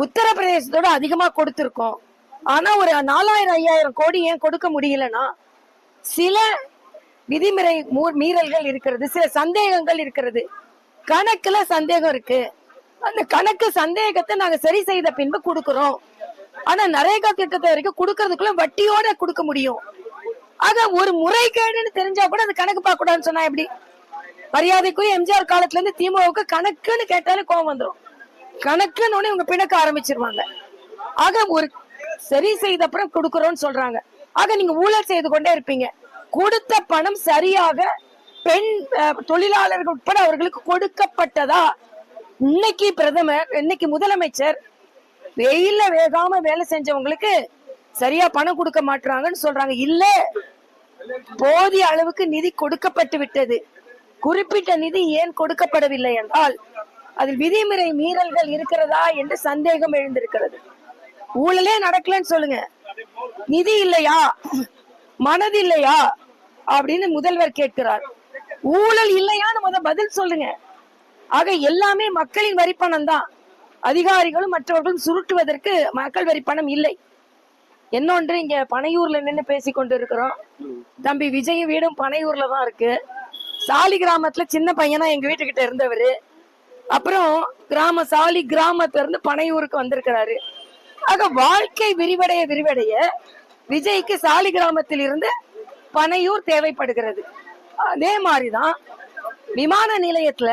உத்தரப்பிரதேசத்தோட அதிகமா கொடுத்திருக்கோம். ஆனா ஒரு நாலாயிரம் ஐயாயிரம் கோடி ஏன் கொடுக்க முடியலன்னா சில விதிமுறை மூ- மீறல்கள் இருக்கிறது சில சந்தேகங்கள் இருக்கிறது. கணக்குல சந்தேகம் இருக்கு. அந்த கணக்கு சந்தேகத்தை நாங்க சரி செய்த பின்பு கொடுக்கிறோம். ஆனா நரேகா திட்டத்தை வரைக்கும் கொடுக்கறதுக்குள்ள வட்டியோட கொடுக்க முடியும். ஆக ஒரு முறைகேடுன்னு தெரிஞ்சா கூட அது கணக்கு பார்க்க கூடாதுன்னு சொன்னா எப்படி? மரியாதைக்குரிய எம்ஜிஆர் காலத்துல இருந்து திமுகவுக்கு கணக்குன்னு கேட்டாலே கோவம் வந்துடும் கணக்குன்னு உடனே இவங்க பிணக்க ஆரம்பிச்சிருவாங்க. ஆக ஒரு சரி செய்த அப்புறம் கொடுக்கறோம்னு சொல்றாங்க. ஆக நீங்க ஊழல் செய்து கொண்டே இருப்பீங்க. கொடுத்த பணம் சரியாக பெண் தொழிலாளர்கள் உட்பட அவர்களுக்கு கொடுக்கப்பட்டதா? இன்னைக்கு பிரதமர் இன்னைக்கு முதலமைச்சர் வெயில வேகாம வேலை செஞ்சவங்களுக்கு சரியா பணம் கொடுக்க மாட்டாங்கன்னு சொல்றாங்க. இல்ல போதிய அளவுக்கு நிதி கொடுக்கப்பட்டு விட்டது. குறிப்பிட்ட நிதி ஏன் கொடுக்கப்படவில்லை என்றால் அதில் விதிமுறை மீறல்கள் இருக்கிறதா என்று சந்தேகம் எழுந்திருக்கிறது. ஊழலே நடக்கலன்னு சொல்லுங்க. நிதி இல்லையா? மனது இல்லையா? அப்படின்னு முதல்வர் கேட்கிறார். ஊழல் இல்லையான்னு முத பதில் சொல்லுங்க. ஆக எல்லாமே மக்களின் வரிப்பணம் தான். அதிகாரிகளும் மற்றவர்களும் சுருட்டுவதற்கு மக்கள் வரிப்பணம் இல்லை. என்னொன்று இங்க பனையூர்ல நின்று பேசி கொண்டு இருக்கிறோம் தம்பி விஜய் வீடும் பனையூர்ல தான் இருக்கு. சாலி கிராமத்துல சின்ன பையனா எங்க வீட்டுக்கிட்ட இருந்தவரு. அப்புறம் கிராம சாலி கிராமத்துல இருந்து பனையூருக்கு வந்திருக்கிறாரு. ஆக வாழ்க்கை விரிவடைய விரிவடைய விஜய்க்கு சாலி கிராமத்தில் இருந்து பனையூர் தேவைப்படுகிறது. அதே மாதிரிதான் விமான நிலையத்துல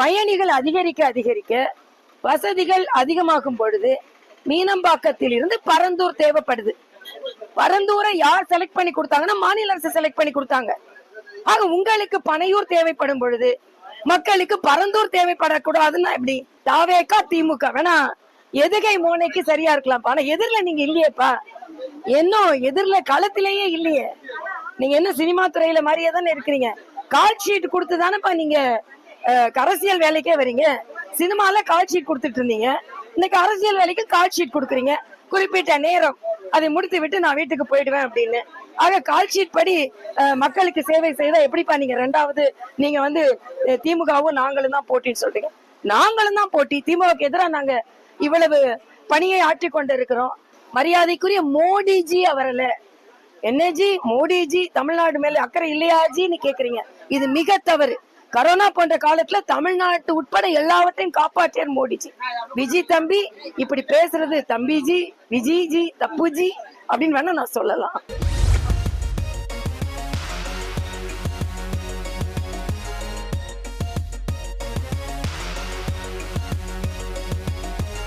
பயணிகள் அதிகரிக்க அதிகரிக்க வசதிகள் அதிகமாகும் பொழுது மீனம்பாக்கத்தில் இருந்து பரந்தூர் தேவைப்படுது. பரந்தூரை யார் செலக்ட் பண்ணி கொடுத்தாங்கன்னா மாநில அரசு செலக்ட் பண்ணி கொடுத்தாங்க. ஆக உங்களுக்கு பனையூர் தேவைப்படும் பொழுது மக்களுக்கு பரந்தூர் தேவைப்படக்கூடாதுன்னா எப்படி? தாவேக்கா திமுக. வேணா எதுகை மோனைக்கு சரியா இருக்கலாம். ஆனா எதிரில நீங்க இல்லையேப்பா. இன்னும் எதிரில களத்திலேயே இல்லையே. நீங்க என்ன சினிமா துறையில மாதிரியே தானே இருக்கிறீங்க. கால் ஷீட் கொடுத்து தானேப்பா நீங்க கரசியல் அரசியல் வேலைக்கே வரீங்க. சினிமால கால் ஷீட் கொடுத்துட்டு இருந்தீங்க. இன்னைக்கு அரசியல் வேலைக்கு கால் ஷீட் கொடுக்குறீங்க. குறிப்பிட்ட நேரம். அதை முடித்து விட்டு நான் வீட்டுக்கு போயிடுவேன் அப்படின்னு. ஆக கால் ஷீட் படி மக்களுக்கு சேவை செய்தா எப்படிப்பா நீங்க ரெண்டாவது நீங்க வந்து திமுகவும் நாங்களும் தான் போட்டின்னு சொல்றீங்க. நாங்களும் தான் போட்டி. திமுகவுக்கு எதிராக நாங்க இவ்வளவு பணியை ஆற்றி கொண்டு இருக்கிறோம் மரியாதைக்குரிய மோடிஜி அவரல என்னஜி மோடிஜி தமிழ்நாடு மேல அக்கறை இல்லையாஜின்னு கேக்குறீங்க. இது மிக தவறு. கரோனா போன்ற காலத்துல தமிழ்நாட்டு உட்பட எல்லாவற்றையும் காப்பாற்றியார் மோடிஜி. விஜி தம்பி இப்படி பேசுறது தம்பிஜி விஜிஜி தப்புஜி அப்படின்னு வேணா நான் சொல்லலாம்.